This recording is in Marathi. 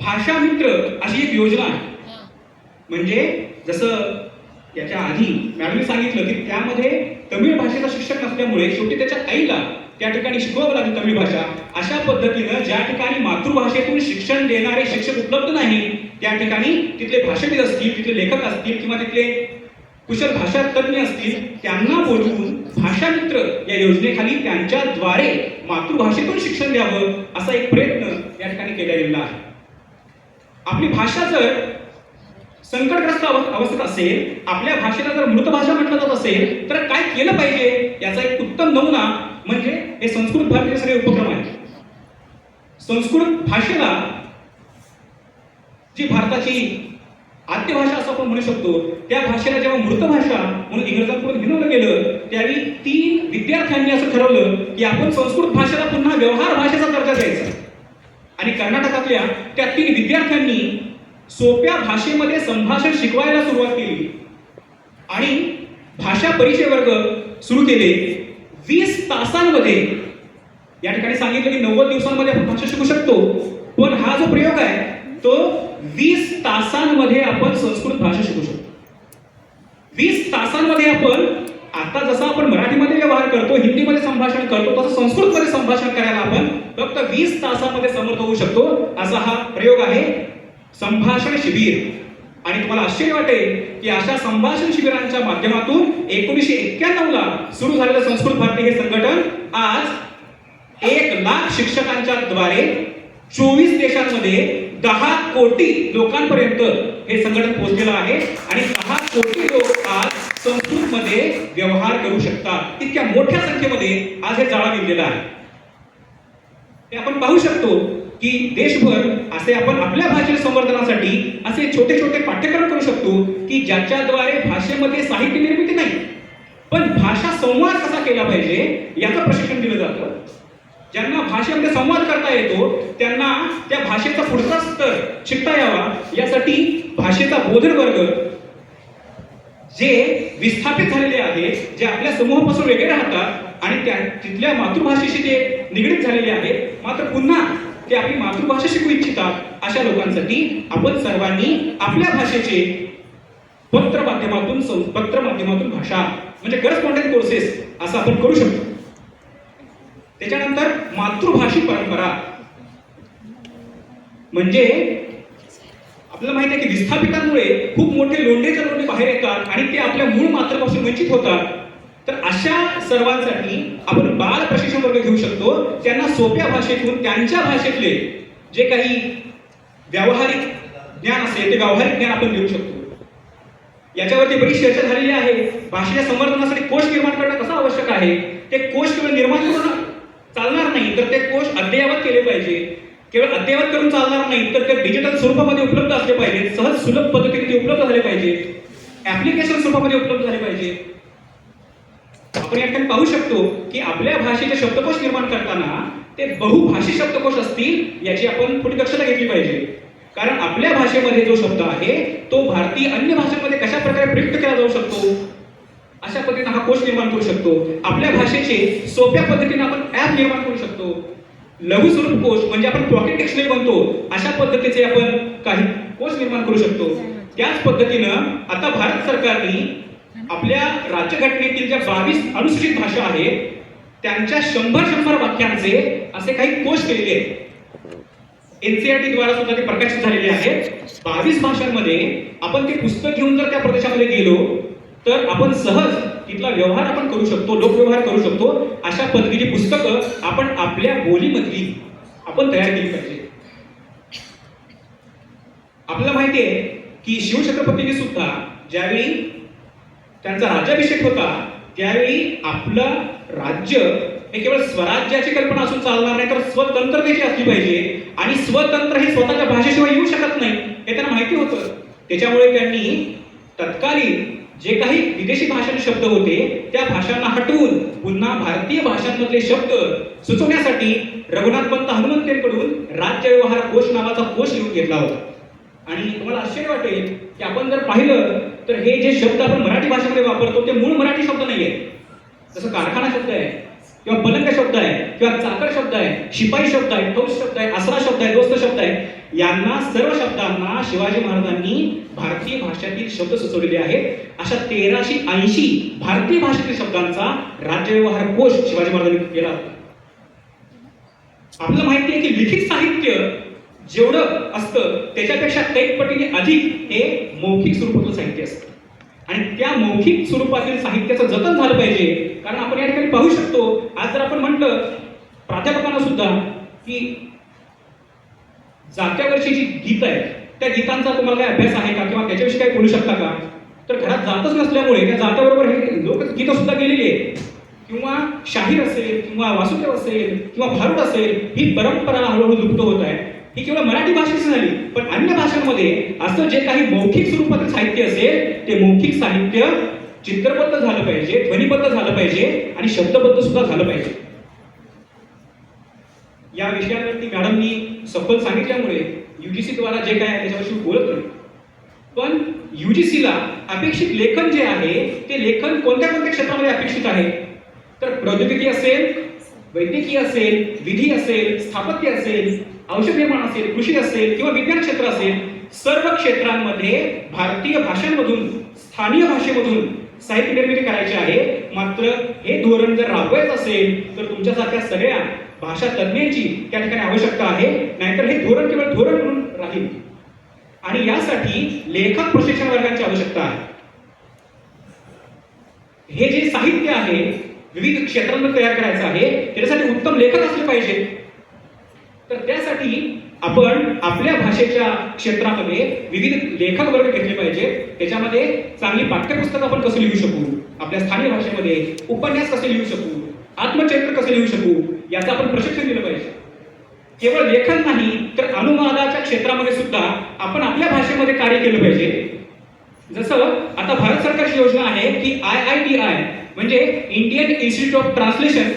भाषा मित्र अशी एक योजना आहे. म्हणजे जसं याच्या आधी मॅडमने सांगितलं की त्यामध्ये तमिळ भाषेचा शिक्षक नसल्यामुळे शेवटी त्याच्या आईला त्या ठिकाणी शिकवावं लागेल तमिळ भाषा. अशा पद्धतीनं ज्या ठिकाणी मातृभाषेतून शिक्षण देणारे शिक्षक उपलब्ध नाही त्या ठिकाणी तिथले भाषाविद असतील तिथले लेखक असतील किंवा तिथले कुशल भाषा तज्ञ असतील त्यांना बोलवून भाषा मित्र या योजनेखाली त्यांच्याद्वारे मातृभाषेतून शिक्षण द्यावं असा एक प्रयत्न या ठिकाणी केला गेलेला आहे. आपली भाषा जर संकटग्रस्त अवस्थेत असेल आपल्या भाषेला जर मृत भाषा म्हटलं जात असेल तर काय केलं पाहिजे? याचा एक उत्तम नमुना म्हणजे हे संस्कृत भाषेचे सगळे उपक्रम आहेत. संस्कृत भाषेला जी भारताची आद्य भाषा असं आपण म्हणू शकतो त्या भाषेला जेव्हा मृत भाषा म्हणून इंग्रजांकडून हिनवलं गेलं त्यावेळी तीन विद्यार्थ्यांनी असं ठरवलं की आपण संस्कृत भाषेला पुन्हा व्यवहार भाषेचा दर्जा द्यायचा. आणि कर्नाटकातल्या त्या तीन विद्यार्थ्यांनी सोप्या भाषेमध्ये संभाषण शिकवायला सुरुवात केली. आणि भाषा परिचय वर्ग सुरू केले. वीस तासांमध्ये. या ठिकाणी सांगितलं की नव्वद दिवसांमध्ये आपण भाषा शिकू शकतो. पण हा जो प्रयोग आहे तो वीस तासांमध्ये आपण संस्कृत भाषा शिकू शकतो. वीस तासांमध्ये आपण आता जसं आपण मराठीमध्ये व्यवहार करतो हिंदीमध्ये संभाषण करतो तसं संस्कृतमध्ये संभाषण करायला आपण फक्त वीस तासामध्ये समर्थ होऊ शकतो असा हा प्रयोग आहे. संभाषण शिबिर. आणि तुम्हाला आश्चर्य वाटेल की अशा संभाषण शिबिरांच्या माध्यमातून एकोणीसशे एक्क्याण्णव ला सुरू झालेलं संस्कृत भारती हे संघटन आज एक लाख शिक्षकांच्या द्वारे चोवीस देशांमध्ये दहा कोटी लोकांपर्यंत हे संघटन पोहोचलेलं आहे. आणि दहा कोटी लोक मध्ये व्यवहार करू शकतात. इतक्या मोठ्या संख्येमध्ये आज हे जाळा विणलेलं आहे. ते आपण पाहू शकतो की देशभर असे आपण आपल्या भाषेच्या संवर्धनासाठी असे छोटे छोटे पाठ्यक्रम करू शकतो की ज्याच्याद्वारे भाषेमध्ये साहित्य निर्मिती नाही पण भाषा संवाद कसा केला पाहिजे याचं प्रशिक्षण दिलं जातं. ज्यांना भाषेमध्ये संवाद करता येतो त्यांना त्या भाषेचा पुढचा स्तर शिकता यावा. यासाठी भाषेचा बोधन वर्ग जे विस्थापित झालेले आहेत जे आपल्या समूहापासून वेगळे राहतात आणि त्या तिथल्या मातृभाषेशी ते निगडीत झालेले आहेत मात्र पुन्हा ते आपली मातृभाषा शिकू इच्छितात अशा लोकांसाठी आपण सर्वांनी आपल्या भाषेचे पत्र माध्यमातून सं- पत्र माध्यमातून भाषा म्हणजे करस्पॉन्डेंट कोर्सेस असं आपण करू शकतो. त्याच्यानंतर मातृभाषी परंपरा. म्हणजे आपल्याला माहिती आहे की विस्थापितांमुळे खूप मोठे लोंढेच्या लोंढे बाहेर येतात आणि ते आपल्या मूळ मातृपासून वंचित होतात. तर अशा सर्वांसाठी आपण बाल प्रशिक्षण वर्ग घेऊ शकतो. त्यांना सोप्या भाषेतून त्यांच्या भाषेतले जे काही व्यावहारिक ज्ञान असेल ते व्यावहारिक ज्ञान आपण देऊ शकतो. याच्यावरती बरीच चर्चा झालेली आहे. भाषेच्या संवर्धनासाठी कोश निर्माण करणं कसं आवश्यक आहे? ते कोश केवळ निर्माण करून चालणार नाही तर ते कोश अद्ययावत केले पाहिजे. केवळ अद्ययावत करून चालणार नाही तर ते डिजिटल स्वरूपामध्ये उपलब्ध असले पाहिजे सहज सुलभ पद्धतीने ते उपलब्ध झाले पाहिजे ऍप्लिकेशन स्वरूपामध्ये उपलब्ध झाले पाहिजे. आपण या ठिकाणी पाहू शकतो की आपल्या भाषेचे शब्दकोश निर्माण करताना ते बहुभाषी शब्दकोश असतील याची आपण थोडी दक्षता घेतली पाहिजे. कारण आपल्या भाषेमध्ये जो शब्द आहे तो भारतीय अन्य भाषांमध्ये कशा प्रकारे प्रयुक्त केला जाऊ शकतो? अशा पद्धतीने हा कोश निर्माण करू शकतो. आपल्या भाषेचे सोप्या पद्धतीने आपण ऍप निर्माण करू शकतो. लघु स्वरूप कोश म्हणजे आपण पॉकेट डिक्शनरी बनतो अशा पद्धतीचे आपण काही कोश निर्माण करू शकतो. त्याच पद्धतीनं आता भारत सरकारने आपल्या राज्यघटनेतील ज्या बावीस अनुसूचित भाषा आहेत त्यांच्या शंभर शंभर वाक्यांचे असे काही कोश केलेले आहेत. एनसीआरटी द्वारा सुद्धा ते प्रकाशित झालेले आहेत. बावीस भाषांमध्ये आपण ते पुस्तक घेऊन जर त्या प्रदेशामध्ये गेलो तर आपण सहज तिथला व्यवहार आपण करू शकतो लोकव्यवहार करू शकतो अशा पद्धतीची पुस्तकं आपण आपल्या बोलीमधली आपण तयार केली पाहिजे. आपल्याला माहिती आहे की शिवछत्रपतीने सुद्धा ज्यावेळी त्यांचा राज्याभिषेक होता त्यावेळी आपलं राज्य हे केवळ स्वराज्याची कल्पना असून चालणार नाही तर स्वतंत्रतेची असली पाहिजे. आणि स्वतंत्र हे स्वतःच्या भाषेशिवाय येऊ शकत नाही हे त्यांना माहिती होतं. त्याच्यामुळे त्यांनी तत्कालीन जे काही विदेशी भाषांचे शब्द होते त्या भाषांना हटवून पुन्हा भारतीय भाषांमधले शब्द सुचवण्यासाठी रघुनाथ पंत हनुमंतेंकडून राज्य व्यवहार कोश नावाचा कोश लिहून घेतला होता. आणि तुम्हाला आश्चर्य वाटेल की आपण जर पाहिलं तर हे जे शब्द आपण मराठी भाषेमध्ये वापरतो ते मूळ मराठी शब्द नाही आहेत जसं कारखाना शब्द आहे किंवा पलंग शब्द आहे किंवा चाकर शब्द आहे शिपाई शब्द आहे फौज शब्द आहे असरा शब्द आहे दोस्त शब्द आहे यांना सर्व शब्दांना शिवाजी महाराजांनी भारतीय भाषेतील शब्द सुचवलेले आहेत. अशा तेराशे ऐंशी भारतीय भाषेतील शब्दांचा राज्यव्यवहार कोश शिवाजी महाराजांनी केला होता. आपल्याला माहिती आहे की लिखित साहित्य जेवढं असतं त्याच्यापेक्षा कैक पटीने अधिक हे मौखिक स्वरूपातलं साहित्य असतं. आणि त्या मौखिक स्वरूपातील साहित्याचं जतन झालं पाहिजे. कारण आपण या ठिकाणी पाहू शकतो आज जर आपण म्हटलं प्राध्यापकांना सुद्धा की जात्यावरची जी गीत आहे त्या गीतांचा तुम्हाला काही अभ्यास आहे का? किंवा त्याच्याविषयी काही बोलू शकता का? तर घरात जातच नसल्यामुळे त्या जात्याबरोबर हे लोक गीतं सुद्धा गेलेली आहेत. किंवा शाहीर असेल किंवा वासुदेव असेल किंवा भारूड असेल ही परंपरा हळूहळू लुप्त होत आहे. ही केवळ मराठी भाषेची झाली पण अन्य भाषांमध्ये असं जे काही मौखिक स्वरूपातील साहित्य असेल ते मौखिक साहित्य चित्रबद्ध झालं पाहिजे ध्वनिबद्ध झालं पाहिजे आणि शब्दबद्ध सुद्धा झालं पाहिजे. या विषयावरती मॅडमनी सखोल सांगितल्यामुळे युजीसी द्वारा जे काय आहे त्याच्याविषयी बोलत नाही. पण युजीसीला अपेक्षित लेखन जे आहे ते लेखन कोणत्या कोणत्या क्षेत्रामध्ये अपेक्षित आहे? तर प्रौद्योगिकी असेल वैद्यकीय असेल विधी असेल स्थापत्य असेल औषध निर्माण असेल कृषी असेल किंवा विज्ञान क्षेत्र असेल सर्व क्षेत्रांमध्ये भारतीय भाषांमधून स्थानीय भाषेमधून साहित्य निर्मिती करायची आहे. मात्र हे धोरण जर राबवायचं असेल तर तुमच्यासारख्या सगळ्या भाषा तज्ज्ञांची त्या ठिकाणी आवश्यकता आहे नाहीतर हे धोरण केवळ धोरण म्हणून राहील. आणि यासाठी लेखक प्रशिक्षण वर्गांची आवश्यकता आहे. हे जे साहित्य आहे विविध क्षेत्रांमध्ये तयार करायचं आहे त्याच्यासाठी उत्तम लेखक असले पाहिजे. तर त्यासाठी आपण आपल्या भाषेच्या क्षेत्रामध्ये विविध लेखक वर्ग घेतले पाहिजे. त्याच्यामध्ये चांगली पाठ्यपुस्तक आपण कसं लिहू शकू? आपल्या स्थानिक भाषेमध्ये उपन्यास कसे लिहू शकू? आत्मचरित्र कसं लिहू शकू? याचं आपण प्रशिक्षण दिलं पाहिजे. केवळ लेखन नाही तर अनुवादाच्या क्षेत्रामध्ये सुद्धा आपण आपल्या भाषेमध्ये कार्य केलं पाहिजे. जसं आता भारत सरकारची योजना आहे की आय आय टी आय म्हणजे इंडियन इन्स्टिट्यूट ऑफ ट्रान्सलेशन